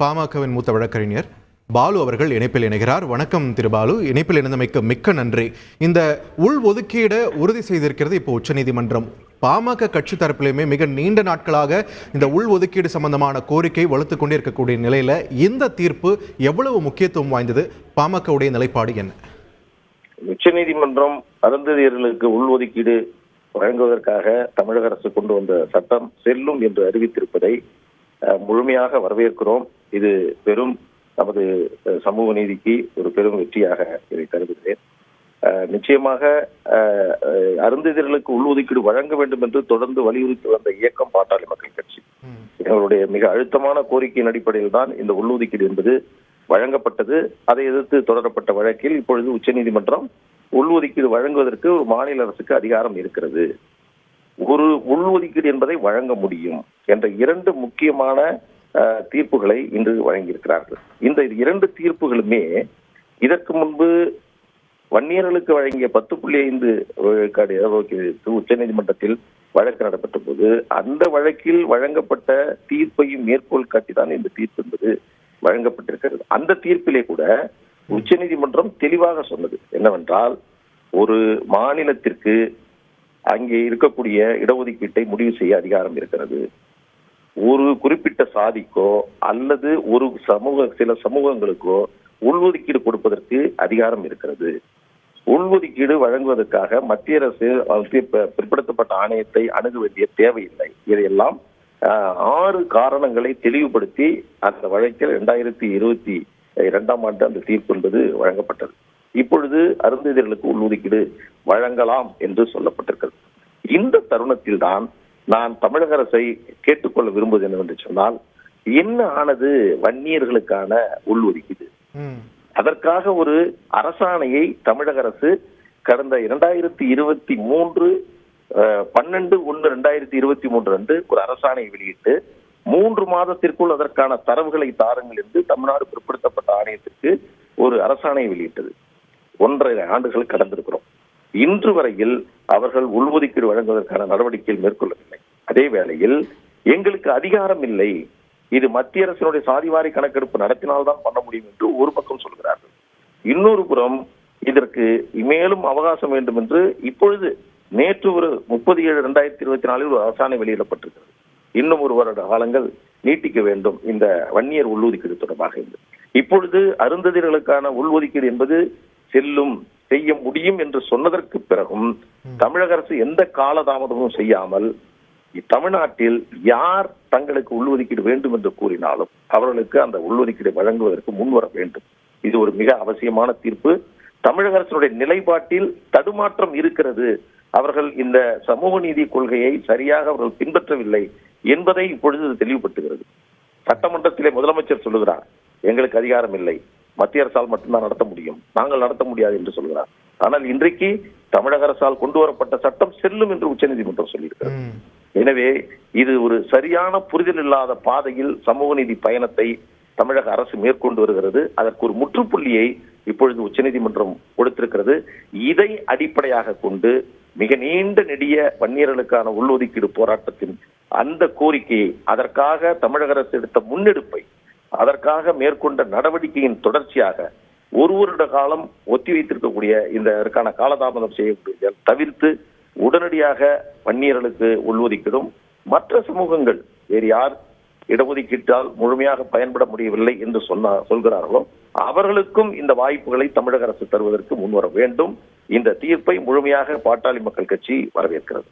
பாமகவின் மூத்த வழக்கறிஞர் பாலு அவர்கள் இணைப்பில் இணைகிறார். வணக்கம் திரு பாலு இணைப்பில் இணைந்தமைக்கு மிக்க நன்றி. இந்த உள் ஒதுக்கீடை உறுதி செய்திருக்கிறது இப்போ உச்சநீதிமன்றம். பாமக கட்சி தரப்பிலுமே மிக நீண்ட நாட்களாக இந்த உள் ஒதுக்கீடு சம்பந்தமான கோரிக்கை வலுத்து கொண்டே இருக்கக்கூடிய நிலையில இந்த தீர்ப்பு எவ்வளவு முக்கியத்துவம் வாய்ந்தது? பாமகவுடைய நிலைப்பாடு என்ன? உச்சநீதிமன்றம் அருந்ததியர்களுக்கு உள் ஒதுக்கீடு வழங்குவதற்காக தமிழக அரசு கொண்டு வந்த சட்டம் செல்லும் என்று அறிவித்திருப்பதை முழுமையாக வரவேற்கிறோம். இது பெரும் நமது சமூக நீதிக்கு ஒரு பெரும் வெற்றியாக இதை கருதுகிறேன். நிச்சயமாக அருந்ததியர்களுக்கு உள்ஒதுக்கீடு வழங்க வேண்டும் என்று தொடர்ந்து வலியுறுத்தி வந்த இயக்கம் பாட்டாளி மக்கள் கட்சி. எங்களுடைய மிக அழுத்தமான கோரிக்கையின் அடிப்படையில் தான் இந்த உள்ளொதுக்கீடு என்பது வழங்கப்பட்டது. அதை எதிர்த்து தொடரப்பட்ட வழக்கில் இப்பொழுது உச்சநீதிமன்றம் உள்ஒதுக்கீடு வழங்குவதற்கு ஒரு மாநில அரசுக்கு அதிகாரம் இருக்கிறது. ஒரு உள்ஒதுக்கீடு என்பதை வழங்க முடியும் என்ற இரண்டு முக்கியமான தீர்ப்புகளை இன்று வழங்கியிருக்கிறார்கள். இந்த இரண்டு தீர்ப்புகளுமே இதற்கு முன்பு வன்னியர்களுக்கு வழங்கிய பத்து புள்ளி ஐந்து விழுக்காடு இடஒதுக்கீடு உச்சநீதிமன்றத்தில் வழக்கு நடைபெற்ற போது அந்த வழக்கில் வழங்கப்பட்ட தீர்ப்பையும் மேற்கோள் காட்டிதான் இந்த தீர்ப்பு என்பது வழங்கப்பட்டிருக்கிறது. அந்த தீர்ப்பிலே கூட உச்சநீதிமன்றம் தெளிவாக சொன்னது என்னவென்றால் ஒரு மாநிலத்திற்கு அங்கே இருக்கக்கூடிய இடஒதுக்கீட்டை முடிவு செய்ய அதிகாரம் இருக்கிறது. ஒரு குறிப்பிட்ட சாதிக்கோ அல்லது ஒரு சமூக சில சமூகங்களுக்கோ உள்ஒதுக்கீடு கொடுப்பதற்கு அதிகாரம் இருக்கிறது. உள்ஒதுக்கீடு வழங்குவதற்காக மத்திய அரசு பிற்படுத்தப்பட்ட ஆணையத்தை அணுக வேண்டிய தேவையில்லை. இதையெல்லாம் ஆஹ், ஆறு காரணங்களை தெளிவுபடுத்தி அந்த வழக்கில் இரண்டாயிரத்தி இருபத்தி இரண்டாம் ஆண்டு அந்த தீர்ப்பு என்பது வழங்கப்பட்டது. இப்பொழுது அருந்ததியர்களுக்கு உள்ஒதுக்கீடு வழங்கலாம் என்று சொல்லப்பட்டிருக்கிறது. இந்த தருணத்தில் தான் நான் தமிழக அரசை கேட்டுக்கொள்ள விரும்புவது என்னவென்று சொன்னால் என்ன ஆனது வன்னியர்களுக்கான ம். அதற்காக ஒரு அரசாணையை தமிழக அரசு கடந்த இரண்டாயிரத்தி இருபத்தி மூன்று பன்னெண்டு ஒன்று ரெண்டாயிரத்தி இருபத்தி மூன்று அன்று ஒரு அரசாணையை வெளியிட்டு மூன்று மாதத்திற்குள் அதற்கான தரவுகளை தாருங்கள் என்று தமிழ்நாடு பிற்படுத்தப்பட்ட ஆணையத்திற்கு ஒரு அரசாணையை வெளியிட்டது. ஒன்றரை ஆண்டுகள் கடந்திருக்கிறோம். இன்று வரையில் அவர்கள் உள்ஒதுக்கீடு வழங்குவதற்கான நடவடிக்கைகள் மேற்கொள்ளவில்லை. அதே வேளையில் எங்களுக்கு அதிகாரம் இல்லை. இது மத்திய அரசினுடைய சாதிவாரி கணக்கெடுப்பு நடத்தினால்தான் பண்ண முடியும் என்று ஒரு பக்கம் சொல்கிறார்கள். இன்னொரு புறம் இதற்கு மேலும் அவகாசம் வேண்டும் என்று இப்பொழுது நேற்று ஒரு முப்பது ஏழு ரெண்டாயிரத்தி இருபத்தி நாலில் ஒரு அரசாணை வெளியிடப்பட்டிருக்கிறது. இன்னும் ஒரு வருட காலங்கள் நீட்டிக்க வேண்டும் இந்த வன்னியர் உள்ஒதுக்கீடு தொடர்பாக என்று. இப்பொழுது அருந்ததியர்களுக்கான உள்ஒதுக்கீடு என்பது செல்லும் செய்ய முடியும் என்று சொன்னதற்கு பிறகும் தமிழக அரசு எந்த காலதாமதமும் செய்யாமல் தமிழ்நாட்டில் யார் தங்களுக்கு உள்ஒதுக்கீடு வேண்டும் என்று கூறினாலும் அவர்களுக்கு அந்த உள்ஒதுக்கீடு வழங்குவதற்கு முன்வர வேண்டும். இது ஒரு மிக அவசியமான தீர்ப்பு. தமிழக அரசினுடைய நிலைப்பாட்டில் தடுமாற்றம் இருக்கிறது. அவர்கள் இந்த சமூக நீதி கொள்கையை சரியாக அவர்கள் பின்பற்றவில்லை என்பதை இப்பொழுது இது தெளிவுபடுத்துகிறது. சட்டமன்றத்திலே முதலமைச்சர் சொல்லுகிறார் எங்களுக்கு அதிகாரம் இல்லை. மத்திய அரசால் மட்டும்தான் நடத்த முடியும். நாங்கள் நடத்த முடியாது என்று சொல்கிறார். ஆனால் இன்றைக்கு தமிழக அரசால் கொண்டு வரப்பட்ட சட்டம் செல்லும் என்று உச்சநீதிமன்றம் சொல்லியிருக்கிறது. எனவே இது ஒரு சரியான புரிதல் இல்லாத பாதையில் சமூக நீதி பயணத்தை தமிழக அரசு மேற்கொண்டு வருகிறது. அதற்கு ஒரு முற்றுப்புள்ளியை இப்பொழுது உச்சநீதிமன்றம் கொடுத்திருக்கிறது. இதை அடிப்படையாக கொண்டு மிக நீண்ட நெடிய வன்னியர்களுக்கான உள்ஒதுக்கீடு போராட்டத்தின் அந்த கோரிக்கையை அதற்காக தமிழக அரசு எடுத்த முன்னெடுப்பை அதற்காக மேற்கொண்ட நடவடிக்கையின் தொடர்ச்சியாக ஒரு வருட காலம் ஒத்திவைத்திருக்கக்கூடிய இந்த இதற்கான காலதாமதம் செய்யக்கூடிய தவிர்த்து உடனடியாக வன்னியர்களுக்கு உள்ஒதுக்கீடும். மற்ற சமூகங்கள் வேறு யார் இடஒதுக்கீட்டால் முழுமையாக பயன்பட முடியவில்லை என்று சொன்ன சொல்கிறார்களோ அவர்களுக்கும் இந்த வாய்ப்புகளை தமிழக அரசு தருவதற்கு முன்வர வேண்டும். இந்த தீர்ப்பை முழுமையாக பாட்டாளி மக்கள் கட்சி வரவேற்கிறது.